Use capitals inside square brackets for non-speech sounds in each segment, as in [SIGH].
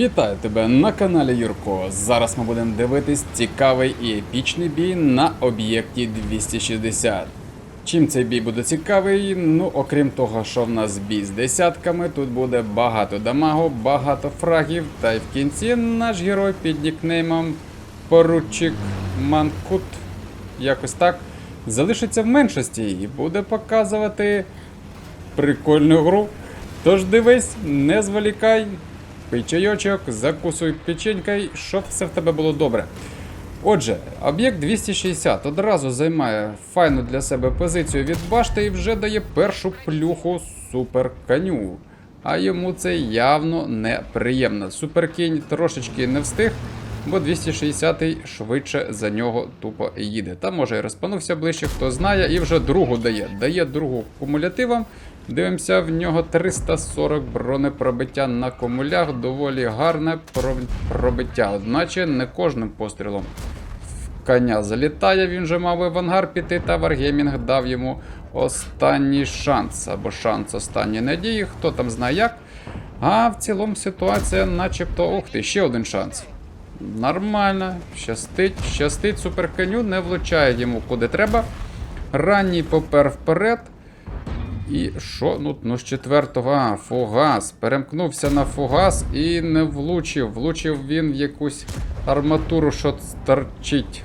Вітаю тебе на каналі Юрко. Зараз ми будемо дивитись цікавий і епічний бій на об'єкті 260. Чим цей бій буде цікавий? Ну, окрім того, що в нас бій з десятками, тут буде багато дамагу, багато фрагів, та й в кінці наш герой під нікнеймом Поручик Манкут, якось так, залишиться в меншості і буде показувати прикольну гру. Тож дивись, не зволікай, чайочок, закусуй печенькою, щоб все в тебе було добре. Отже, об'єкт 260 одразу займає файну для себе позицію від башти і вже дає першу плюху суперканю. А йому це явно неприємно. Суперкінь трошечки не встиг, бо 260-й швидше за нього тупо їде. Та може і розпанувся ближче, хто знає, і вже другу дає. Дає другу кумулятивом. Дивимося, в нього 340 бронепробиття на кумулях. Доволі гарне пробиття. Одначе не кожним пострілом в коня залітає. Він же мав авангар піти, та Варгеймінг дав йому останній шанс. Або шанс останньої надії, хто там знає як. А в цілому ситуація, начебто, ух ти, ще один шанс. Нормально, щастить, щастить суперконю, не влучає йому куди треба. Ранній попер вперед. І що? Ну, ну з четвертого, фугас. Перемкнувся на фугас і не влучив. Влучив він в якусь арматуру, що старчить.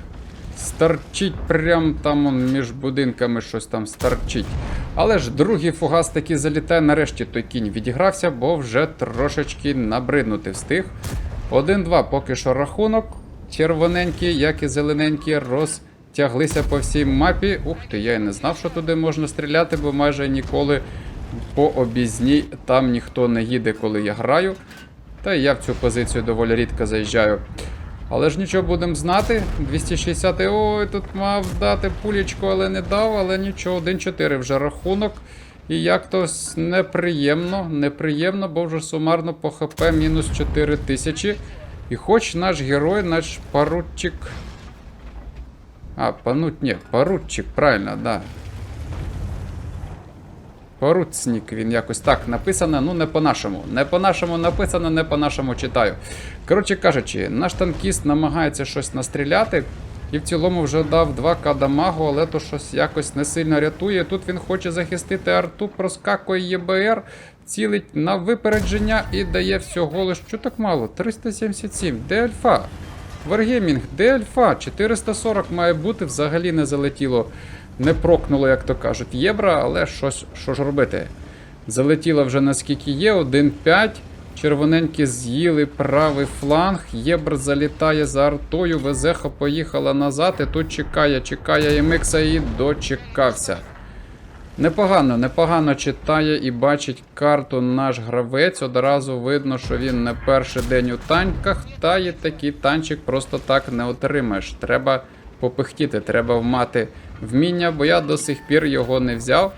Старчить прям там он, між будинками щось там старчить. Але ж другий фугас таки залітає. Нарешті той кінь відігрався, бо вже трошечки набриднути встиг. 1-2 поки що рахунок. Червоненькі, як і зелененькі, розтяглися по всій мапі. Ух ти, я і не знав, що туди можна стріляти, бо майже ніколи по обізній там ніхто не їде, коли я граю. Та я в цю позицію доволі рідко заїжджаю. Але ж нічого будемо знати. 260 ой, тут мав дати пулічку, але не дав, але нічого, 1-4 вже рахунок. І як то неприємно, неприємно, бо вже сумарно по ХП мінус 4 тисячі. І хоч наш герой, наш поручик. А, пануть, ні, поручик, правильно, да. Поруцнік, він якось так написано, ну не по-нашому. Не по-нашому написано, не по-нашому читаю. Коротше кажучи, наш танкіст намагається щось настріляти. І в цілому вже дав 2к дамагу, але то щось якось не сильно рятує. Тут він хоче захистити арту, проскакує ЄБР, цілить на випередження і дає всього лиш. Що так мало? 377. Де альфа? Варгеймінг, де альфа? 440 має бути, взагалі не залетіло, не прокнуло, як то кажуть, єбра, але щось, що ж робити? Залетіло вже наскільки є, 1-5. Червоненькі з'їли правий фланг. Єбр залітає за артою. Везеха поїхала назад. І тут чекає, чекає Емикса і дочекався. Непогано, непогано читає і бачить карту наш гравець. Одразу видно, що він не перший день у танках, та і такий танчик просто так не отримаєш. Треба попихтіти, треба мати вміння, бо я до сих пір його не взяв.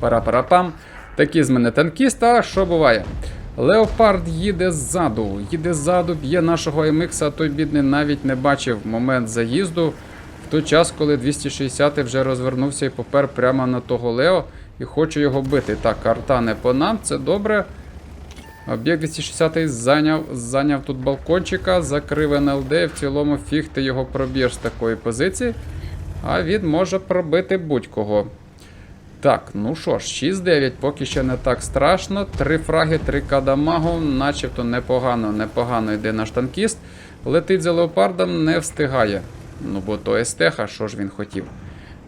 Пара-пара-пам. Такі з мене танкіст, а що буває? Леопард їде ззаду, їде ззаду, б'є нашого MX, а той бідний навіть не бачив момент заїзду. Той час, коли 260 вже розвернувся і попер прямо на того Лео і хоче його бити. Так, арта не по нам, це добре. Об'єкт 260 зайняв, зайняв тут балкончика, закрив НЛД, і в цілому фіг ти його проб'єш з такої позиції. А він може пробити будь-кого. Так, ну що ж, 6-9, поки що не так страшно. Три фраги, 3 кадамагу, начебто непогано, непогано йде наш танкіст. Летить за леопардом, не встигає. Ну, бо то естеха, що ж він хотів.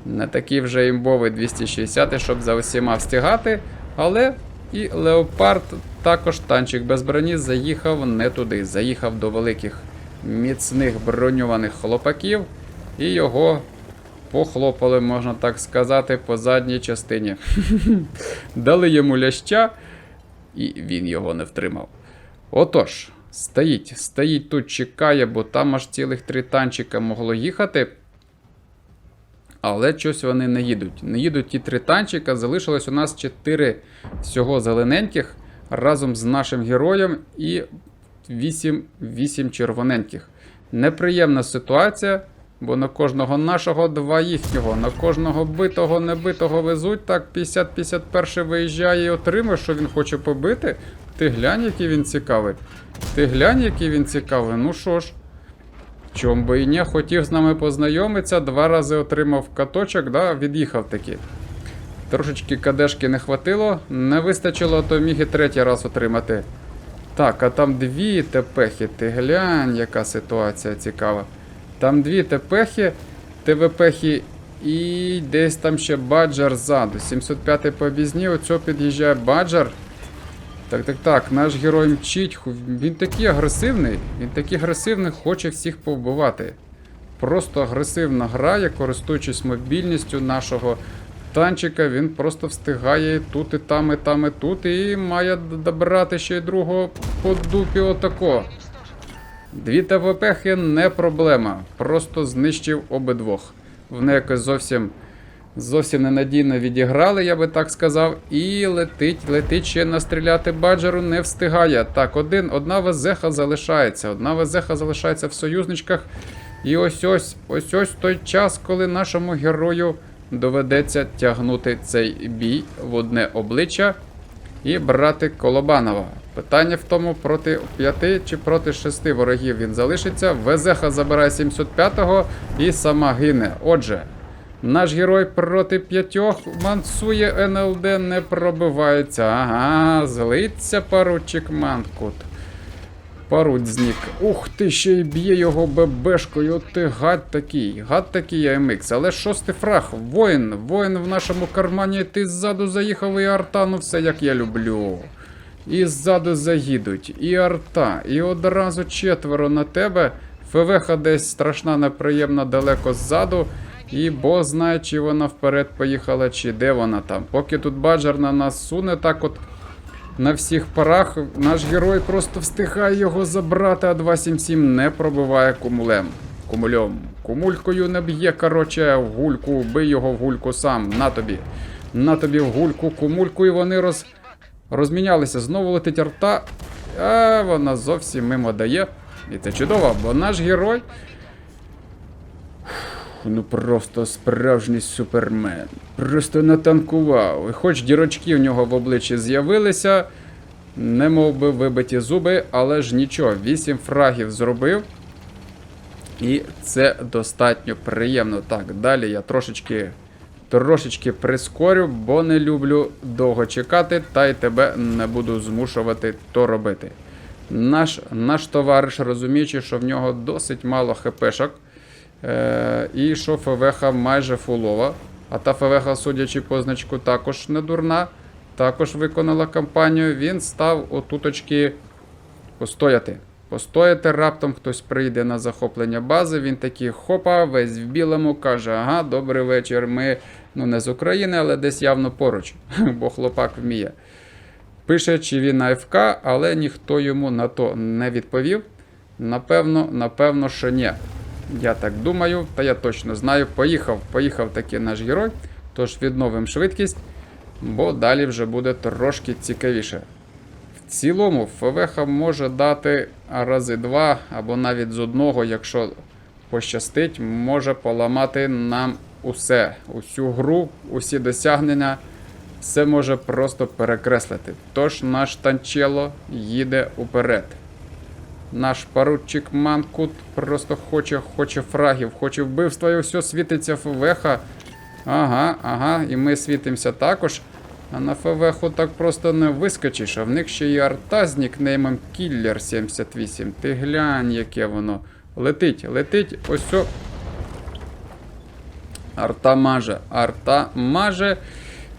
Не такий вже імбовий 260, щоб за усіма встигати. Але і леопард також танчик без броні заїхав не туди. Заїхав до великих міцних броньованих хлопаків. І його похлопали, можна так сказати, по задній частині. [LAUGHS] Дали йому ляща, і він його не втримав. Отож, стоїть, стоїть тут, чекає, бо там аж цілих три танчика могло їхати. Але щось вони не їдуть. Не їдуть ті три танчика. Залишилось у нас чотири всього зелененьких разом з нашим героєм і 8, 8 червоненьких. Неприємна ситуація. Бо на кожного нашого два їхнього, на кожного битого, небитого везуть. Так, 50-51 виїжджає і отримує, що він хоче побити. Ти глянь, який він цікавий. Ти глянь, який він цікавий. Ну що ж. Чом би і не хотів з нами познайомитися, два рази отримав каточок, да, від'їхав таки. Трошечки кадешки не хватило, не вистачило, то міг і третій раз отримати. Так, а там дві тепехи, ти глянь, яка ситуація цікава. Там дві тепехи, ТВПхи і десь там ще баджар ззаду. 705 по обізні, оцього під'їжджає баджар. Так, так, так, наш герой мчить. Він такий агресивний. Він такий агресивний, хоче всіх повбивати. Просто агресивно грає, користуючись мобільністю нашого танчика, він просто встигає тут, і там, і там, і тут, і має д- добрати ще й другого по дупі отако. Дві ТВПхи не проблема. Просто знищив обидвох. Вони якось зовсім. Зовсім ненадійно відіграли, я би так сказав. І летить, летить ще настріляти баджеру, не встигає. Так, один, одна везеха залишається. Одна везеха залишається в союзничках. І ось ось ось ось той час, коли нашому герою доведеться тягнути цей бій в одне обличчя і брати Колобанова. Питання в тому, проти п'яти чи проти шести ворогів він залишиться. Везеха забирає 705-го і сама гине. Отже, наш герой проти п'ятьох мансує НЛД не пробивається. Ага, злиться поручик Манкут. Парудзнік. Ух ти, ще й б'є його ББшкою. От ти гад такий, гад такий АМХ. Але шостий фраг, воїн, воїн в нашому кармані, ти ззаду заїхав і арта, ну все як я люблю. І ззаду заїдуть, і арта, і одразу четверо на тебе. ФВХ десь страшна, неприємна далеко ззаду. І бо знає, чи вона вперед поїхала, чи де вона там. Поки тут баджер на нас суне, так от на всіх парах наш герой просто встигає його забрати, а 277 не пробиває кумулем. Кумульом. Кумулькою не б'є, короче, гульку, бий його в гульку сам. На тобі. На тобі гульку, кумульку, і вони роз... розмінялися. Знову летить арта, а вона зовсім мимо дає. І це чудово, бо наш герой. Ну просто справжній супермен. Просто натанкував. І хоч дірочки в нього в обличчі з'явилися, не мов би вибиті зуби, але ж нічого, 8 фрагів зробив. І це достатньо приємно. Так, далі я трошечки, трошечки прискорю, бо не люблю довго чекати, та й тебе не буду змушувати то робити. Наш, наш товариш, розуміючи, що в нього досить мало хпшок, Е, і що ФВХ майже фулова. А та ФВХ, судячи по значку, також не дурна. Також виконала кампанію. Він став отуточки постояти. Постояти раптом хтось прийде на захоплення бази. Він такий хопа, весь в білому, каже: Ага, добрий вечір. Ми ну не з України, але десь явно поруч, [LAUGHS] бо хлопак вміє. Пише, чи він АФК, але ніхто йому на то не відповів. Напевно, напевно, що ні. Я так думаю, та я точно знаю. Поїхав, поїхав таки наш герой. Тож відновимо швидкість, бо далі вже буде трошки цікавіше. В цілому, ФВХ може дати рази два або навіть з одного, якщо пощастить, може поламати нам усе, усю гру, усі досягнення. Все може просто перекреслити. Тож наш танчело їде уперед. Наш поручик Манкут просто хоче, хоче фрагів, хоче вбивства, і все світиться ФВХ. Ага, ага, і ми світимося також. А на ФВХ так просто не вискочиш, а в них ще й арта з нікнеймом Killer 78. Ти глянь, яке воно. Летить, летить, ось. Арта маже, арта маже.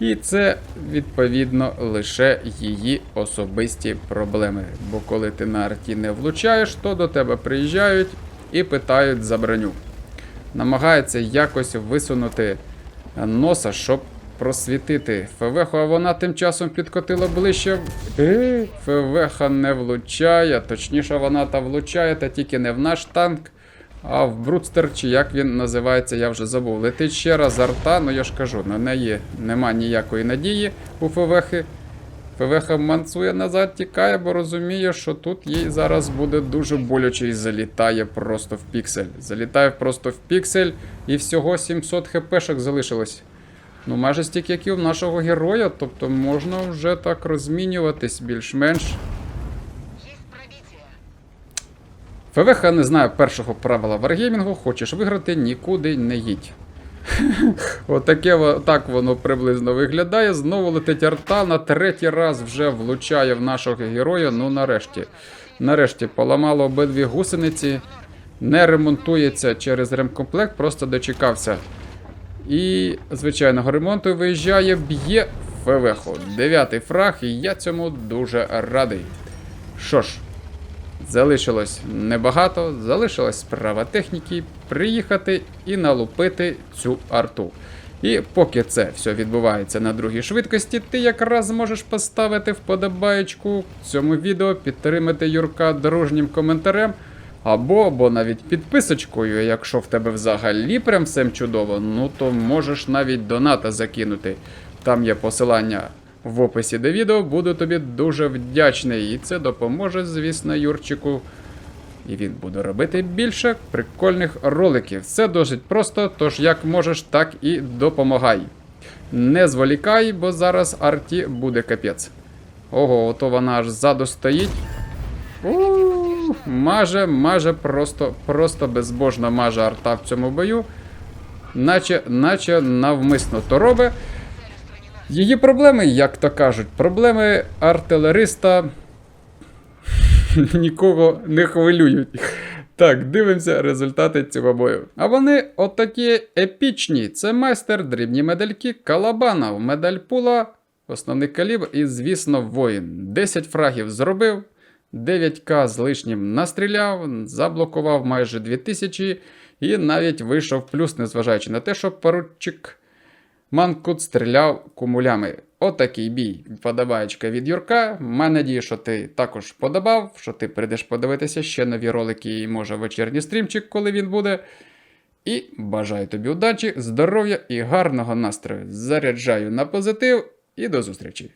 І це відповідно лише її особисті проблеми. Бо коли ти на арті не влучаєш, то до тебе приїжджають і питають за броню. Намагаються якось висунути носа, щоб просвітити ФВХ, а вона тим часом підкотила ближче. ФВХ не влучає, точніше, вона та влучає, та тільки не в наш танк. А в Брудстер, чи як він називається, я вже забув. Летить ще раз арта, ну я ж кажу, на неї нема ніякої надії у ФВХ. ФВХ мансує назад, тікає, бо розуміє, що тут їй зараз буде дуже боляче і залітає просто в піксель. Залітає просто в піксель, і всього 700 хпшок залишилось. Ну, майже стільки, як і у нашого героя, тобто можна вже так розмінюватись більш-менш. ФВХ не знає першого правила варгеймінгу, хочеш виграти, нікуди не їдь. [LAUGHS] Отаке так воно приблизно виглядає. Знову летить арта, на третій раз вже влучає в нашого героя. Ну нарешті. Нарешті поламало обидві гусениці, не ремонтується через ремкомплект, просто дочекався. І звичайного ремонту виїжджає, б'є ФВХ. Дев'ятий фраг, і я цьому дуже радий. Що ж, залишилось небагато, залишилась справа техніки приїхати і налупити цю арту. І поки це все відбувається на другій швидкості, ти якраз зможеш поставити вподобаєчку цьому відео, підтримати Юрка дружнім коментарем. Або, або навіть підписочкою, якщо в тебе взагалі прям всем чудово, ну то можеш навіть доната закинути. Там є посилання в описі до відео, буду тобі дуже вдячний. І це допоможе, звісно, Юрчику. І він буде робити більше прикольних роликів. Все досить просто, тож як можеш, так і допомагай. Не зволікай, бо зараз арті буде капець. Ого, ото вона аж ззаду стоїть. Маже, маже, просто, просто безбожно маже арта в цьому бою. Наче, наче навмисно то робить. Її проблеми, як то кажуть, проблеми артилериста [LAUGHS] нікого не хвилюють. Так, дивимося результати цього бою. А вони отакі епічні. Це майстер, дрібні медальки, калабана, медаль пула, основний калібр і, звісно, воїн. 10 фрагів зробив, 9к з лишнім настріляв, заблокував майже 2000 і навіть вийшов плюс, незважаючи на те, що поручик Манкут стріляв кумулями. Отакий бій. Подобаєчка від Юрка. Маю надію, що ти також подобав, що ти прийдеш подивитися ще нові ролики і може вечірній стрімчик, коли він буде. І бажаю тобі удачі, здоров'я і гарного настрою. Заряджаю на позитив і до зустрічі!